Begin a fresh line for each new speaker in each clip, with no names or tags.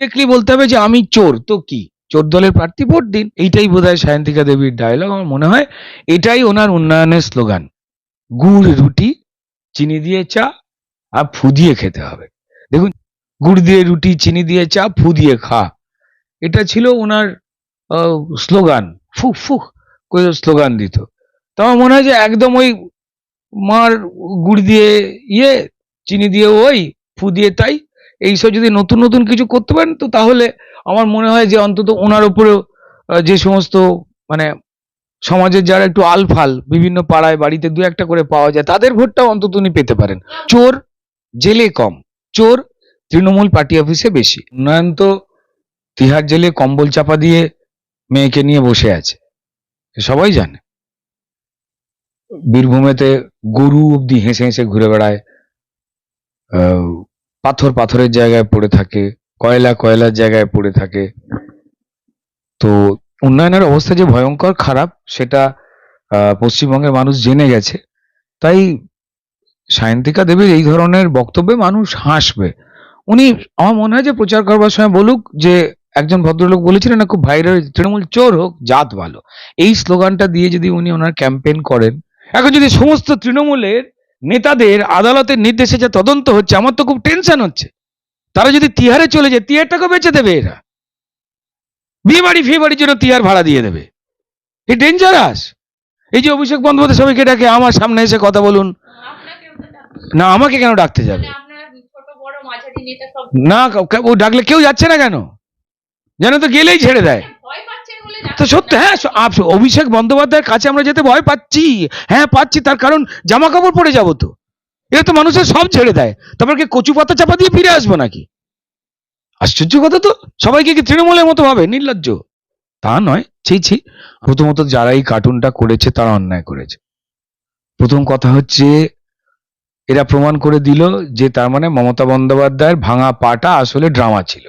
দেখলি বলতে হবে যে আমি চোর, তো কি? চোর দলের প্রার্থী ভোট দিন। এইটাই বোধহয় সায়ন্তিকা দেবীর ডায়লগ আমার মনে হয়। এটাই ওনার উন্নয়নের স্লোগান গুড় রুটি, চিনি দিয়ে চা, আর ফু দিয়ে খেতে হবে। দেখুন, গুড় দিয়ে রুটি, চিনি দিয়ে চা ফু দিয়ে খা। এটা ছিল ওনার স্লোগান ফু ফু করে স্লোগান দিত। তো আমার মনে হয় যে একদম ওই মার গুড় দিয়ে ইয়ে চিনি দিয়ে ওই ফু দিয়ে তাই এইসব যদি নতুন নতুন কিছু করতে পারেন, তো তাহলে আমার মনে হয় যে অন্তত ওনার উপরেও যে সমস্ত মানে সমাজের যারা একটু আলফাল, বিভিন্ন পাড়ায়, বাড়িতে দু একটা করে পাওয়া যায়, তাদের ভোটটাও অন্তত উনি পেতে পারেন। চোর জেলে কম, চোর তৃণমূল পার্টি অফিসে বেশি। উন্নয়ন তো তিহার জেলে কম্বল চাপা দিয়ে মেয়েকে নিয়ে বসে আছে সবাই জানে। বীরভূমেতে গরু অব্দি হেসে হেসে ঘুরে বেড়ায় পাথর পাথরের জায়গায় পড়ে থাকে, কয়লা কয়লার জায়গায় পড়ে থাকে। তো উন্নয়নের অবস্থা যে ভয়ঙ্কর, খারাপ, সেটা পশ্চিমবঙ্গের মানুষ জেনে গেছে। তাই সায়ন্তিকা দেবীর এই ধরনের বক্তব্যে মানুষ হাসবে। উনি, আমার মনে হয় যে প্রচার করবার সময় বলুক যে, একজন ভদ্রলোক বলেছিলেন না, খুব ভাইরাল, তৃণমূল চোর হোক, জাত ভালো। এই স্লোগানটা দিয়ে যদি উনি ওনার ক্যাম্পেইন করেন, এখন যদি সমস্ত তৃণমূলের নেতাদের আদালতের নির্দেশে যে তদন্ত হচ্ছে, আমার তো খুব টেনশন হচ্ছে। তারা যদি তিহারে চলে যায় তিহারটাকে বেঁচে দেবে এরা। বিয়ে বাড়ি ফিয়ে বাড়ির জন্য তিহার ভাড়া দিয়ে দেবে। এই ডেঞ্জারাস এই যে অভিষেক বন্দ্যোপাধ্যায় সবাইকে ডাকে, আমার সামনে এসে কথা বলুন। না, আমাকে কেন ডাকতে যাবে? না, ও ডাকলে কেউ যাচ্ছে না কেন? যেন তো গেলেই ছেড়ে দেয়। তো হ্যাঁ অভিষেক বন্দ্যোপাধ্যায়ের কাছে আমরা যেতে ভয় পাচ্ছি। হ্যাঁ পাচ্ছি, তার কারণ জামা কাপড় পরে যাব তো। এটা তো মানুষের সব ছেড়ে দেয়। তারপর কি কচু পাতা চাপা দিয়ে ফিরে আসব নাকি? আশ্চর্য কথা তো। সবাইকে কি তৃণমূলের মতো ভাবে? নির্লজ্জ। তা নয়। ছি ছি। প্রথমত যারা এই কার্টুনটা করেছে, তারা অন্যায় করেছে। প্রথম কথা হচ্ছে, এরা প্রমাণ করে দিল যে তার মানে মমতা বন্দ্যোপাধ্যায়ের ভাঙা পাটা আসলে ড্রামা ছিল।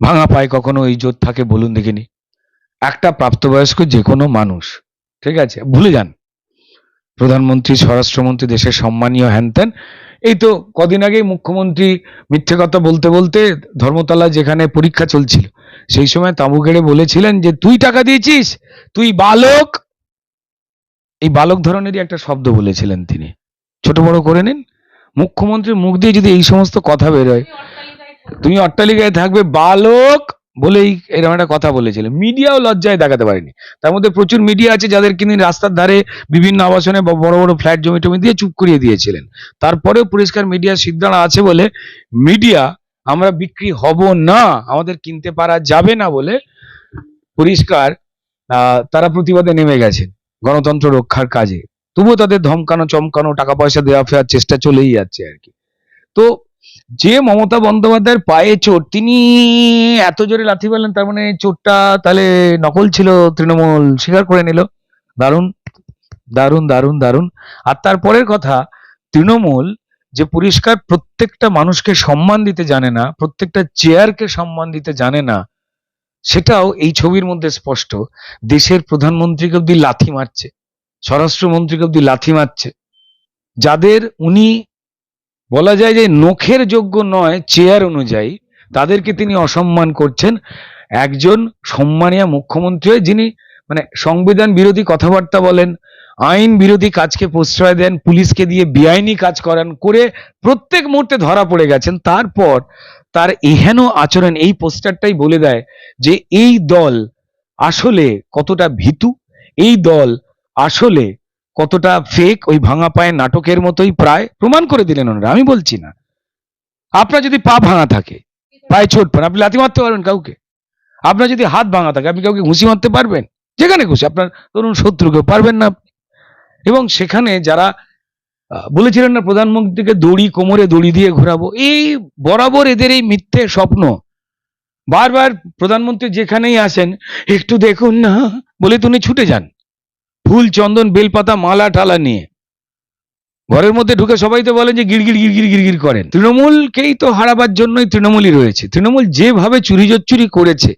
ভাঙা পায়ে কখনো এই জোর থাকে বলুন দেখিনি। একটা প্রাপ্তবয়স্ক যে কোনো মানুষ, ঠিক আছে? ভুলে যান। প্রধানমন্ত্রী, স্বরাষ্ট্রমন্ত্রী, দেশের সম্মানীয় হ্যানত্যান এই তো কদিন আগেই মুখ্যমন্ত্রী মিথ্যে কথা বলতে বলতে ধর্মতলা যেখানে পরীক্ষা চলছিল, সেই সময় তাঁবু গেড়ে বলেছিলেন যে, তুই টাকা দিয়েছিস? তুই বালক? এই বালক ধরনেরই একটা শব্দ বলেছিলেন তিনি। ছোট বড় করে নিন। মুখ্যমন্ত্রীর মুখ দিয়ে যদি এই সমস্ত কথা বেরোয়
তুমি অট্টালিকায় থাকবে।
তুমি অট্টালিকায় থাকবে, বালক? বলেই এরকম একটা কথা বলেছিলেন। মিডিয়াও লজ্জায় দেখাতে পারেনি। তার মধ্যে প্রচুর মিডিয়া আছে যাদের কিনে রাস্তার ধারে বিভিন্ন আবাসনে বা বড় বড় ফ্ল্যাট জমি টমি দিয়ে চুপ করিয়ে দিয়েছিলেন। তারপরেও পরিষ্কার মিডিয়া সিদ্ধান্ত আছে বলে মিডিয়া, আমরা বিক্রি হব না, আমাদের কিনতে পারা যাবে না বলে পরিষ্কার তারা প্রতিবাদে নেমে গেছেন গণতন্ত্র রক্ষার কাজে। তবুও তাদের ধমকানো, চমকানো, টাকা পয়সা দেওয়া ফেরার চেষ্টা চলেই যাচ্ছে আর কি। তো যে মমতা বন্দ্যোপাধ্যায়ের পায়ে চোট, তিনি এত জোরে লাথি পেলেন তার মানে চোটটা তাহলে নকল ছিল তৃণমূল, স্বীকার করে নিল। দারুণ দারুণ দারুণ দারুণ। আর তারপরের কথা, তৃণমূল যে পরিষ্কার প্রত্যেকটা মানুষকে সম্মান দিতে জানে না, প্রত্যেকটা চেয়ারকে সম্মান দিতে জানে না, সেটাও এই ছবির মধ্যে স্পষ্ট। দেশের প্রধানমন্ত্রীকে অব্দি লাথি মারছে, স্বরাষ্ট্রমন্ত্রীকে অব্দি লাথি মারছে। যাদের উনি বলা যায় যে নখের যোগ্য নয়, চেয়ার অনুযায়ী। তাদেরকে তিনি অসম্মান করছেন। একজন সম্মানীয় মুখ্যমন্ত্রী হয়ে যিনি মানে সংবিধান বিরোধী কথাবার্তা বলেন, আইন বিরোধী কাজকে প্রশ্রয় দেন, পুলিশকে দিয়ে বেআইনি কাজ করান করে প্রত্যেক মুহূর্তে ধরা পড়ে গেছেন। তারপর তার এহেন আচরণ, এই পোস্টারটাই বলে দেয় যে এই দল আসলে কতটা ভীতু, এই দল আসলে কতটা ফেক ওই ভাঙা পায়ের নাটকের মতোই প্রায় প্রমাণ করে দিলেন ওনারা। আমি বলছি না। আপনার যদি পা ভাঙা থাকে, পায়ে চোট পান আপনি লাথি মারতে পারবেন কাউকে। আপনার যদি হাত ভাঙা থাকে, আপনি কাউকে ঘুষি মারতে পারবেন? যেখানে খুশি। আপনার ধরুন শত্রুকে পারবেন না এবং সেখানে যারা বলেছিলেন না প্রধানমন্ত্রীকে দড়ি কোমরে দড়ি দিয়ে ঘোরাবো, এই বরাবর এদের এই মিথ্যে স্বপ্ন। বারবার প্রধানমন্ত্রী যেখানেই আসেন, একটু দেখুন না, বলে তিনি ছুটে যান। ফুল, চন্দন, বেলপাতা, মালা টালা নিয়ে। ঘরের মধ্যে ঢুকে সবাই তো বলেন যে গিরগির গিরগির গিরগির করেন। তৃণমূলকেই তো হারাবার জন্যই তৃণমূলই রয়েছে। তৃণমূল যেভাবে চুরি জচ্চুরি করেছে,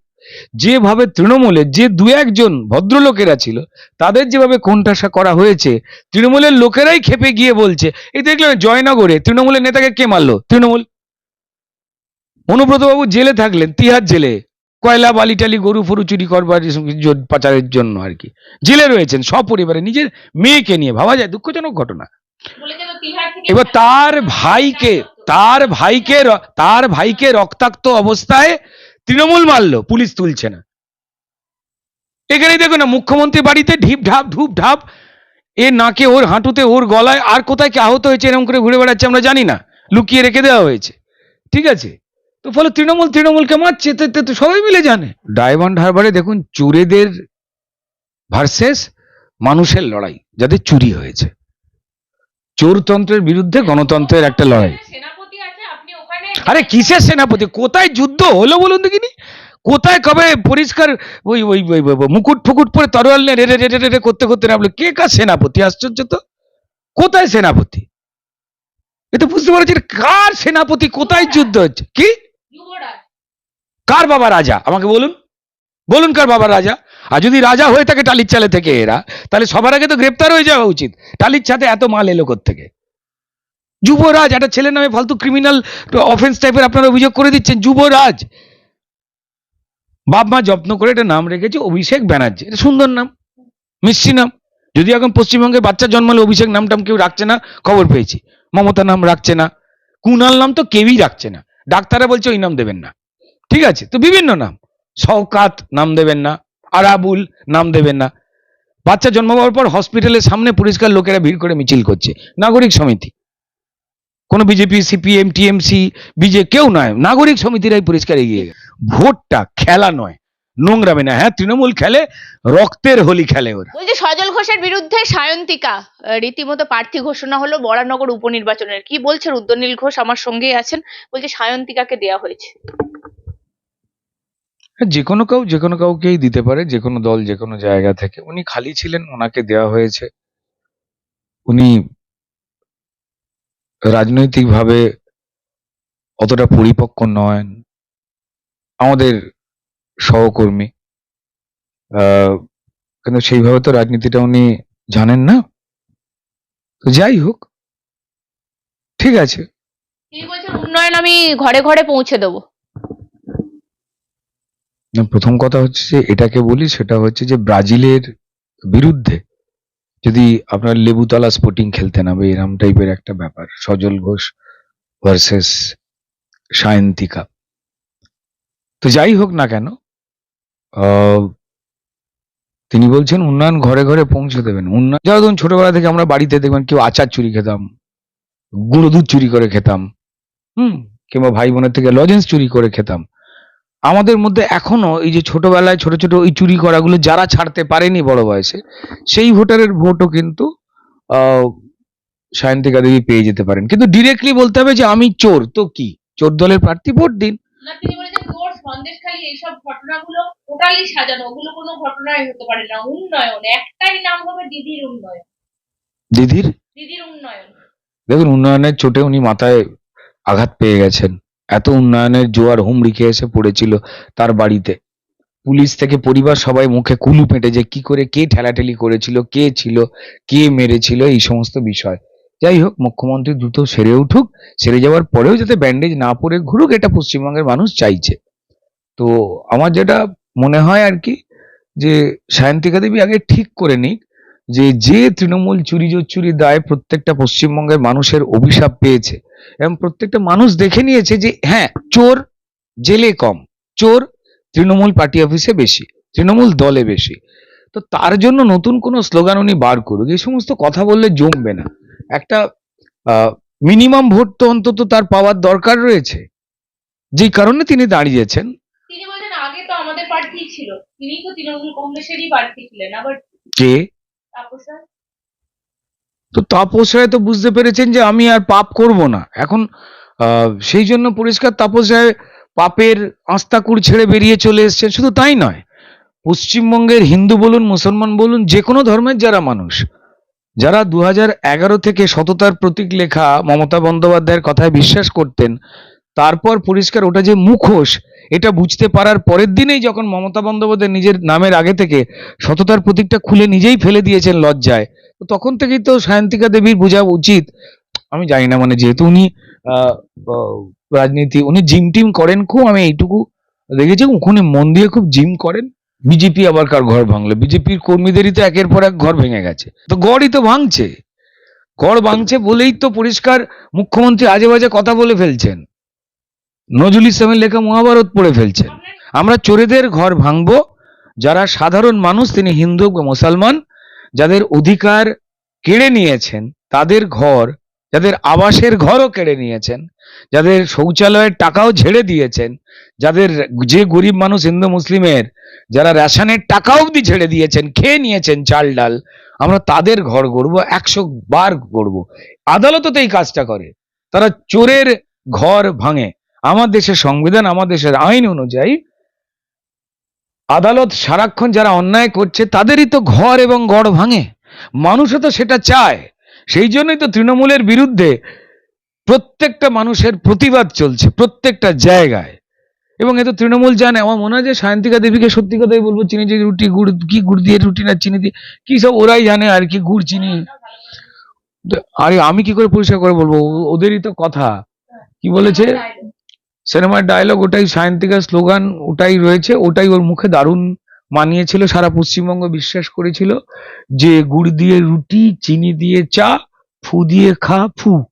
যেভাবে তৃণমূলের যে দু একজন ভদ্রলোকেরা ছিল, তাদের যেভাবে কোণঠাসা করা হয়েছে, তৃণমূলের লোকেরাই খেপে গিয়ে বলছে, এই দেখলেন জয়নগরে তৃণমূলের নেতাকে কে মারলো? তৃণমূল। অনুব্রত বাবু জেলে থাকলেন, তিহার জেলে। কয়লা বালি টালি গরু ফরু চুরি করবার পাচারের জন্য আর কি। জেলে রয়েছেন, সপরিবারে নিজের মেয়েকে নিয়ে। ভাবা যায়, দুঃখজনক ঘটনা। এবার তার ভাইকে তার ভাইকে তার ভাইকে রক্তাক্ত অবস্থায় তৃণমূল মারলো, পুলিশ তুলছে না। এখানেই দেখো না, মুখ্যমন্ত্রী বাড়িতে ঢিপ ঢাপ, ধূপ ঢাপ, এ নাকে, ওর হাঁটুতে, ওর গলায়, আর কোথায় কি আহত হয়েছে, এরকম করে ঘুরে বেড়াচ্ছে আমরা জানি না। লুকিয়ে রেখে দেওয়া হয়েছে। ঠিক আছে? তো ফলে তৃণমূল তৃণমূলকে মারছে তো- সবাই মিলে জানে। ডায়মন্ড হারবারে দেখুন চোরেদের ভার্সেস মানুষের লড়াই যাদের চুরি হয়েছে। চোরতন্ত্রের বিরুদ্ধে গণতন্ত্রের একটা লড়াই।
সেনাপতি আছে আপনি ওখানে
আরে কিসের সেনাপতি? কোথায় যুদ্ধ হলো বলুন দেখিনি? কোথায় কবে পরিষ্কার ওই ওই ওই মুকুট ফুকুট পরে তরোয়াল নিয়ে রেড়ে রেড়ে রেড়ে করতে করতে নামলো? কে কার সেনাপতি? আশ্চর্য তো। কোথায় সেনাপতি? এ তো বুঝতে পারছি কার সেনাপতি কোথায় যুদ্ধ হচ্ছে? কি? কার বাবা রাজা? আমাকে বলুন। বলুন কার বাবা রাজা? আর যদি রাজা হয়ে থাকে টালির চালে থেকে এরা, তাহলে সবার আগে তো গ্রেপ্তার হয়ে যাওয়া উচিত। টালির ছাতে এত মাল এলো থেকে যুবরাজ, একটা ছেলের নামে ফালতু ক্রিমিনাল অফেন্স টাইপের আপনারা অভিযোগ করে দিচ্ছেন, যুবরাজ। বাপ মা যত্ন করে এটা নাম রেখেছে, অভিষেক ব্যানার্জি। এটা সুন্দর নাম, মিষ্টি নাম। যদি এখন পশ্চিমবঙ্গে বাচ্চা জন্মালে অভিষেক নাম টাম কেউ রাখছে না, খবর পেয়েছি। মমতা নাম রাখছে না, কুনাল নাম তো কেউই রাখছে না। ডাক্তাররা বলছে ওই নাম দেবেন না। ঠিক আছে? তো বিভিন্ন নাম। শওকাত নাম দেবেন না, আরাবুল নাম দেবেন না। বাচ্চা জন্ম হওয়ার পর হসপিটালের সামনে পরিষ্কার লোকেরা ভিড় করে মিছিল করছে। নাগরিক সমিতি। কোনো বিজেপি, সিপিএম, টিএমসি, বিজে কেউ নয়, নাগরিক সমিতিরাই পরিষ্কার এগিয়ে। ভোটটা খেলা নয় নোংরামে না হ্যাঁ তৃণমূল খেলে, রক্তের হোলি খেলে ওরা।
বলছি, সজল ঘোষের বিরুদ্ধে সায়ন্তিকা রীতিমতো প্রার্থী ঘোষণা হলো বরানগর উপনির্বাচনের। কি বলছেন উদ্যনীল ঘোষ? আমার সঙ্গেই আছেন। বলছে, সায়ন্তিকাকে দেয়া হয়েছে।
হ্যাঁ, যে কোনো কেউ যে কোনো কাউকেই দিতে পারে যে কোনো দল যে কোনো জায়গা থেকে। উনি খালি ছিলেন ওনাকে দেওয়া হয়েছে। উনি রাজনৈতিকভাবে অতটা পরিপক্ক নয় আমাদের সহকর্মী। আহ, কিন্তু সেইভাবে তো রাজনীতিটা উনি জানেন না। তো যাই হোক ঠিক আছে।
উন্নয়ন আমি ঘরে ঘরে পৌঁছে দেবো।
প্রথম কথা হচ্ছে যে এটাকে বলি, সেটা হচ্ছে যে ব্রাজিলের বিরুদ্ধে যদি আপনার লেবুতলা স্পোর্টিং খেলতে নামে এরম টাইপের একটা ব্যাপার, সজল ঘোষ ভার্সেস সায়ন্তিকা। তো যাই হোক না কেন তিনি বলছেন, উন্নয়ন ঘরে ঘরে পৌঁছে দেবেন। উন্নয়ন, যারা ধরুন ছোটবেলা থেকে আমরা বাড়িতে দেখবেন, কেউ আচার চুরি খেতাম, গুঁড়ো দুধ চুরি করে খেতাম, হুম, কিংবা ভাই বোনের থেকে লজেন্স চুরি করে খেতাম আমাদের মধ্যে এখনও এই যে ছোটবেলায় ছোট ছোট ওই চুরি করাগুলো যারা ছাড়তে পারেনি বড় বয়সে সেই ভোটারের ভোটও কিন্তু সায়ন্তিকা দেবী পেয়ে যেতে পারেন। কিন্তু ডিরেক্টলি বলতে হবে যে আমি চোর তো কি? চোর দলের প্রার্থী ভোট দিন।
না তিনি বলেছেন তোর সন্দেশখালী এইসব ঘটনাগুলো টোটালি সাজানো ওগুলো কোনো ঘটনাই হতে পারে না। উন্নয়ন একটাই নাম হবে দিদির উন্নয়ন।
দিদির?
দিদির উন্নয়ন।
দেখুন উন্নয়নের চোটে উনি মাথায় আঘাত পেয়ে গেছেন। এত উন্নয়নের জোয়ার হুমড়ি খেয়ে এসে পড়েছিল তার বাড়িতে। পুলিশ থেকে পরিবার সবাই মুখে কুলু পেটে যে কি করে কে ঠেলাঠেলি করেছিল, কে ছিল, কে মেরেছিল, এই সমস্ত বিষয়। যাই হোক, মুখ্যমন্ত্রী দ্রুত সেরে উঠুক, সেরে যাওয়ার পরেও যাতে ব্যান্ডেজ না পরে ঘুরুক, এটা পশ্চিমবঙ্গের মানুষ চাইছে। তো আমার যেটা মনে হয় আর কি, যে সায়ন্তিকা দেবী আগে ঠিক করে নিক যে যে তৃণমূল চুরি চুরি দায় প্রত্যেকটা পশ্চিমবঙ্গের মানুষের অভিশাপ পেয়েছে এবং প্রত্যেকটা মানুষ দেখে নিয়েছে যে হ্যাঁ চোর জেলে কম চোর তৃণমূল পার্টি অফিসে বেশি তৃণমূল দলে বেশি। তো তার জন্য নতুন কোনো স্লোগান উনি বার করুক এই সমস্ত কথা বললে জমবে না। একটা মিনিমাম ভোট তো অন্তত তার পাওয়ার দরকার রয়েছে। যেই কারণে তিনি দাঁড়িয়েছেন।
তিনি বলছেন আগে তো আমাদের প্রার্থী ছিল। তিনি তো তৃণমূল কংগ্রেসেরই প্রার্থী ছিলেন আবার
কে? তো তাপস রায় তো বুঝতে পেরেছেন যে আমি আর পাপ করব না। এখন সেই জন্য পরিষ্কার তাপস রায় পাপের আস্তাকুর ছেড়ে বেরিয়ে চলে এসেছেন। শুধু তাই নয়, পশ্চিমবঙ্গের হিন্দু বলুন, মুসলমান বলুন, যে কোনো ধর্মের যারা মানুষ, যারা দু থেকে সততার প্রতীক লেখা মমতা বন্দ্যোপাধ্যায়ের কথায় বিশ্বাস করতেন তারপর পরিষ্কার ওটা যে মুখোশ, এটা বুঝতে পারার পরের দিনেই যখন মমতা বন্দ্যোপাধ্যায় নিজের নামের আগে থেকে সততার প্রতীকটা খুলে নিজেই ফেলে দিয়েছেন লজ্জায়, তো তখন থেকেই তো সায়ন্তিকা দেবীর বোঝা উচিত। আমি জানি না মানে যেহেতু উনি রাজনীতি, উনি জিম টিম করেন খুব, আমি এইটুকু দেখেছি ওখানে মন দিয়ে খুব জিম করেন। বিজেপি আবার কার ঘর ভাঙলো? বিজেপির কর্মীদেরই তো একের পর এক ঘর ভেঙে গেছে। তো গড়ই তো ভাঙছে। গড় ভাঙছে বলেই তো পরিষ্কার মুখ্যমন্ত্রী আজে বাজে কথা বলে ফেলছেন। নজরুল ইসলামের লেখা মহাভারত পড়ে ফেলছেন। আমরা চোরেদের ঘর ভাঙবো, যারা সাধারণ মানুষ, তিনি হিন্দু মুসলমান, যাদের অধিকার কেড়ে নিয়েছেন, তাদের ঘর, যাদের আবাসের ঘরও কেড়ে নিয়েছেন, যাদের শৌচালয়ের টাকাও ঝেড়ে দিয়েছেন, যাদের যে গরিব মানুষ হিন্দু মুসলিমের, যারা রেশনের টাকা অবধি ঝেড়ে দিয়েছেন, খেয়ে নিয়েছেন চাল ডাল, আমরা তাদের ঘর গড়বো, একশো বার গড়বো। আদালতও এই কাজটা করে। তারা চোরের ঘর ভাঙে। আমার দেশের সংবিধান, আমার দেশের আইন অনুযায়ী আদালত সারাক্ষণ যারা অন্যায় করছে, তাদেরই তো ঘর এবং গড় ভাঙে। মানুষও তো সেটা চায়। সেই জন্যই তো তৃণমূলের বিরুদ্ধে প্রত্যেকটা মানুষের প্রতিবাদ চলছে, প্রত্যেকটা জায়গায়। এবং এ তো তৃণমূল জানে, আমার মনে হয় যে সায়ন্তিকা দেবীকে সত্যি কথাই বলব, চিনি যে রুটি, গুড়, কি গুড় দিয়ে রুটি না চিনি দিয়ে, কি সব ওরাই জানে আর কি গুড়, চিনি। আরে আমি কি করে পরিষ্কার করে বলব? ওদেরই তো কথা। কি বলেছে? সিনেমার ডায়লগ ওটাই সায়ন্তিকার স্লোগান ওটাই রয়েছে, ওটাই ওর মুখে দারুণ মানিয়েছিল, সারা পশ্চিমবঙ্গ বিশ্বাস করেছিল যে গুড় দিয়ে রুটি, চিনি দিয়ে চা, ফু দিয়ে খা, ফু।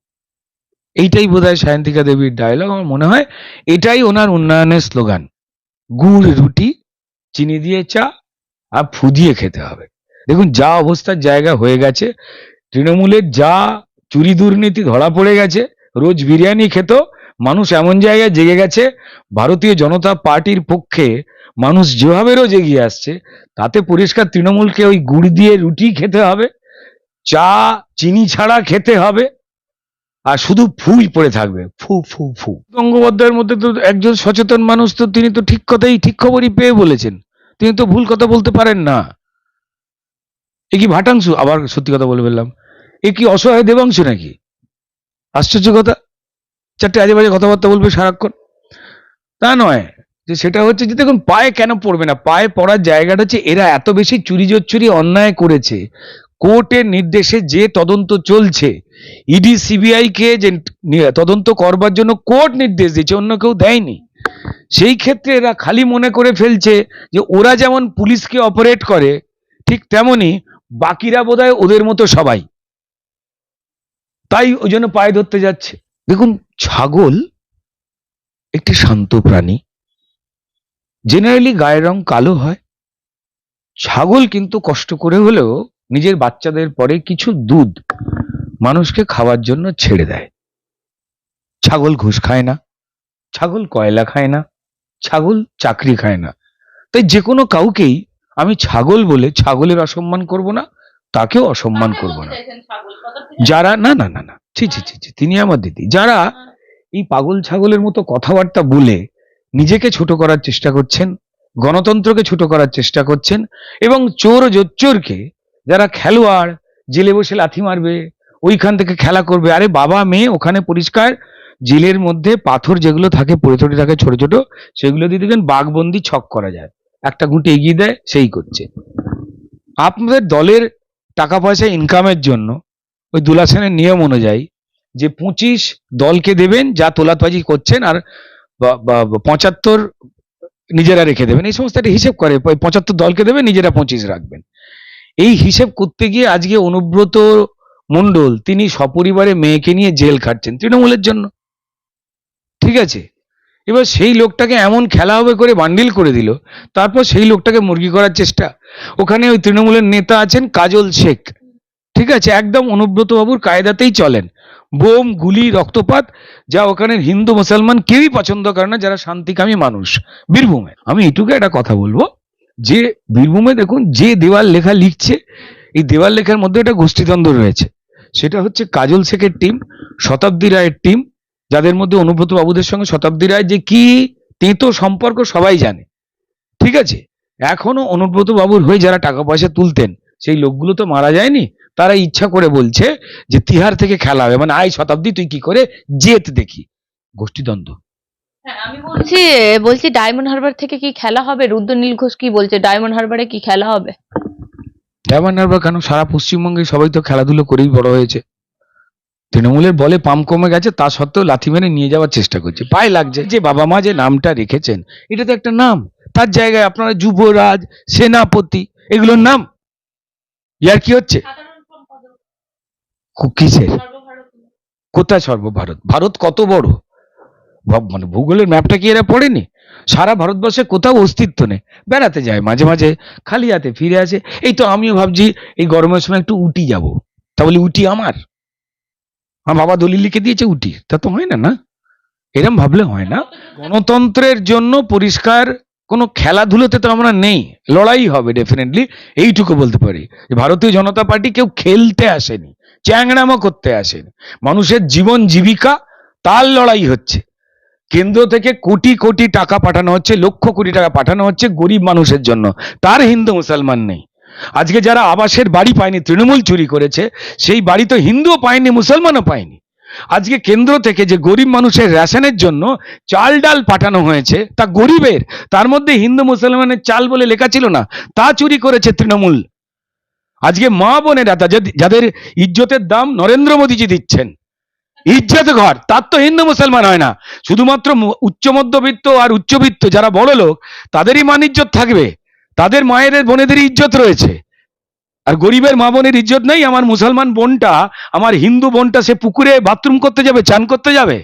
এইটাই বোধহয় সায়ন্তিকা দেবীর ডায়লগ আমার মনে হয়। এটাই ওনার উন্নয়নের স্লোগান গুড়, রুটি, চিনি দিয়ে চা আর ফু দিয়ে খেতে হবে। দেখুন, যা অবস্থার জায়গা হয়ে গেছে। তৃণমূলের যা চুরি দুর্নীতি ধরা পড়ে গেছে, রোজ বিরিয়ানি খেত মানুষ এমন জায়গায় জেগে গেছে, ভারতীয় জনতা পার্টির পক্ষে মানুষ যেভাবে রোজ এগিয়ে আসছে, তাতে পরিষ্কার তৃণমূলকে ওই গুড় দিয়ে রুটি খেতে হবে, চা, চিনি ছাড়া খেতে হবে, আর শুধু ফুই পড়ে থাকবে, ফু ফু ফু। বঙ্গোপাধ্যায়ের মধ্যে তো একজন সচেতন মানুষ তো তিনি তো ঠিক কথাই, ঠিক খবরই পেয়ে বলেছেন। তিনি তো ভুল কথা বলতে পারেন না। এ কি ভাটাংশু? আবার সত্যি কথা বলে ফেললাম। এ কি অসহায় দেবাংশু নাকি? আশ্চর্য কথা। চারটে আজে বাজে কথাবার্তা বলবে সারাক্ষণ। তা নয় যে সেটা হচ্ছে যে দেখুন, পায়ে কেন পড়বে না? পায়ে পড়ার জায়গাটা হচ্ছে এরা এত বেশি চুরি জোচ্চুরি অন্যায় করেছে। কোর্টের নির্দেশে যে তদন্ত চলছে, ইডি, সিবিআই কে যে তদন্ত করবার জন্য কোর্ট নির্দেশ দিয়েছে, অন্য কেউ দেয়নি। সেই ক্ষেত্রে এরা খালি মনে করে ফেলছে যে ওরা যেমন পুলিশকে অপারেট করে, ঠিক তেমনি বাকিরা বোধহয় ওদের মতো সবাই। তাই ওই জন্য পায়ে ধরতে যাচ্ছে। দেখুন, ছাগল একটি শান্ত প্রাণী। জেনারেলি গায়ের রং কালো হয়। ছাগল কিন্তু কষ্ট করে হলেও নিজের বাচ্চাদের পরে কিছু দুধ মানুষকে খাওয়ার জন্য ছেড়ে দেয়। ছাগল ঘুষ খায় না, ছাগল কয়লা খায় না, ছাগল চাকরি খায় না। তাই যে কোনো কাউকেই আমি ছাগল বলে ছাগলের অসম্মান করব না তাকেও অসম্মান করব না। যারা না না না না। ছি ছি ছি তিনি আমার দিদি। যারা এই পাগল ছাগলের মতো কথাবার্তা বলে নিজেকে ছোট করার চেষ্টা করছেন গণতন্ত্রকে ছোট করার চেষ্টা করছেন এবং চোর জোচ্চোরকে যারা খেলোয়াড় জেলে বসে লাথি মারবে ওইখান থেকে খেলা করবে আরে বাবা মেয়ে ওখানে পরিষ্কার জেলের মধ্যে পাথর যেগুলো থাকে পড়ে টড়ে থাকে ছোট ছোট সেগুলো দিয়ে দেখবেন বাঘবন্দি ছক করা যায়। একটা গুঁটে এগিয়ে দেয় সেই করছে। আপনাদের দলের টাকা পয়সা ইনকামের জন্য ওই দুলা সেনের নিয়ম অনুযায়ী যে পঁচিশ দলকে দেবেন যা তোলাতবাজি করছেন আর পঁচাত্তর নিজেরা রেখে দেবেন, এই সমস্ত একটা হিসেব করে পঁচাত্তর দলকে দেবেন, নিজেরা পঁচিশ রাখবেন। এই হিসেব করতে গিয়ে আজকে অনুব্রত মণ্ডল, তিনি সপরিবারে মেয়েকে নিয়ে জেল খাটছেন তৃণমূলের জন্য। ঠিক আছে? এবার সেই লোকটাকে এমন খেলা হবে করে বান্ডিল করে দিল, তারপর সেই লোকটাকে মুরগি করার চেষ্টা। ওখানে ওই তৃণমূলের নেতা আছেন কাজল শেখ। ঠিক আছে, একদম অনুব্রত বাবুর কায়দাতেই চলেন। বোম, গুলি, রক্তপাত, যা ওখানের হিন্দু মুসলমান কেউই পছন্দ করে না, যারা শান্তিকামী মানুষ। বীরভূমে। আমি এটুকু একটা কথা বলব, যে বীরভূমে দেখুন, যে দেওয়াল লেখা লিখছে, এই দেওয়াল লেখার মধ্যে একটা গোষ্ঠীদ্বন্দ্ব রয়েছে। সেটা হচ্ছে কাজল শেখের টিম শতাব্দী রায়ের টিম যাদের মধ্যে অনুব্রত বাবুদের সঙ্গে শতাব্দী রায় যে কি তেঁতো সম্পর্ক সবাই জানে। ঠিক আছে? এখনও অনুব্রত বাবুর হয়ে যারা টাকা পয়সা তুলতেন সেই লোকগুলো তো মারা যায়নি। তারা ইচ্ছা করে বলছে যে তিহার থেকে খেলা হবে। মানে আয় শতাব্দী তুই কি করে জেত দেখি। গোষ্ঠীদ্বন্দ্ব।
হ্যাঁ আমি বলছি
বলছি বলছি ডায়মন্ড হারবার থেকে কি খেলা হবে? রুদ্রনীল ঘোষ কি বলছে ডায়মন্ড হারবারে কি খেলা হবে?
ডায়মন্ড হারবার কেন? সারা পশ্চিমবঙ্গে সবাই তো খেলাধুলো করেই বড় হয়েছে। তৃণমূলের বলে পাম কমে গেছে, তা সত্ত্বেও লাথি মেরে নিয়ে যাওয়ার চেষ্টা করছে। পায়ে লাগছে যে বাবা মা যে নামটা রেখেছেন, এটা তো একটা নাম। তার জায়গায় আপনারা যুবরাজ, সেনাপতি, এগুলোর নাম। ইয়ার কি হচ্ছে? কিসের? কোথায় সর্বভারত? ভারত কত বড়? মানে ভূগোলের ম্যাপটা কি এরা পড়েনি? সারা ভারতবর্ষে কোথাও অস্তিত্ব নেই। বেড়াতে যায় মাঝে মাঝে, খালি হাতে ফিরে আসে। এই তো আমিও ভাবছি, এই গরমের সময় একটু উটি যাব। তা বলি, উটি আমার? আমার বাবা দলিল লিখে দিয়েছে উটি। তা তো হয় না না? এরম ভাবলে হয় না। গণতন্ত্রের জন্য পরিষ্কার কোনো খেলাধুলোতে তো আমরা নেই। লড়াই হবে ডেফিনেটলি এইটুকু বলতে পারি। ভারতীয় জনতা পার্টি কেউ খেলতে আসেনি, চ্যাংড়ামো করতে আসেনি। মানুষের জীবন জীবিকা, তার লড়াই হচ্ছে। কেন্দ্র থেকে কোটি কোটি টাকা পাঠানো হচ্ছে, লক্ষ কোটি টাকা পাঠানো হচ্ছে গরিব মানুষের জন্য। তার হিন্দু মুসলমান নেই। আজকে যারা আবাসের বাড়ি পায়নি, তৃণমূল চুরি করেছে, সেই বাড়ি তো হিন্দুও পায়নি, মুসলমানও পায়নি। আজকে কেন্দ্র থেকে যে গরিব মানুষের রেশনের জন্য চাল ডাল পাঠানো হয়েছে, তা গরিবের, তার মধ্যে হিন্দু মুসলমানের চাল বলে লেখা ছিল না, তা চুরি করেছে তৃণমূল। আজকে মা বোনেরা যাদের ইজ্জতের দাম নরেন্দ্র মোদীজি দিচ্ছেন, ইজ্জত ঘর, তার তো হিন্দু মুসলমান হয় না। শুধুমাত্র উচ্চ মধ্যবিত্ত আর উচ্চবিত্ত যারা বড় লোক তাদেরই মান ইজ্জত থাকবে। তাদের মায়ের বোনেদের ইজ্জত রয়েছে। আর গরিবের মা বোনের ইজ্জত নেই, আমার মুসলমান বোনটা, আমার হিন্দু বোনটা সে পুকুরে বাথরুম করতে যাবে, চান করতে যাবে।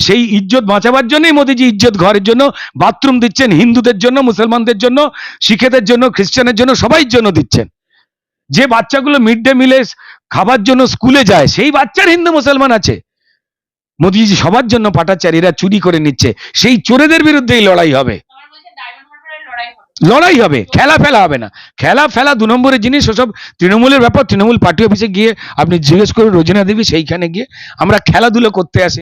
সেই ইজ্জত বাঁচাবার জন্যই মোদিজি ইজ্জত ঘরের জন্য, বাথরুম দিচ্ছেন হিন্দুদের জন্য, মুসলমানদের জন্য, শিখেদের জন্য খ্রিস্টানের জন্য সবাই জন্য দিচ্ছেন। যে বাচ্চাগুলো মিড ডে মিলে খাবার জন্য স্কুলে যায়, সেই বাচ্চার হিন্দু মুসলমান আছে। মোদিজি সবার জন্য পাঠাচ্ছে এরা চুরি করে নিচ্ছে। সেই চোরেদের বিরুদ্ধেই লড়াই হবে
আমার বলছে ডায়মন্ড হারবারের
লড়াই হবে, খেলা ফেলা হবে না। খেলা ফেলা দু নম্বরের জিনিস, ওসব তৃণমূলের ব্যাপার, তৃণমূল পার্টি অফিসে গিয়ে আপনি জিজ্ঞেস করুন রোজিনা দেবী সেইখানে গিয়ে আমরা খেলাধুলো করতে আসি।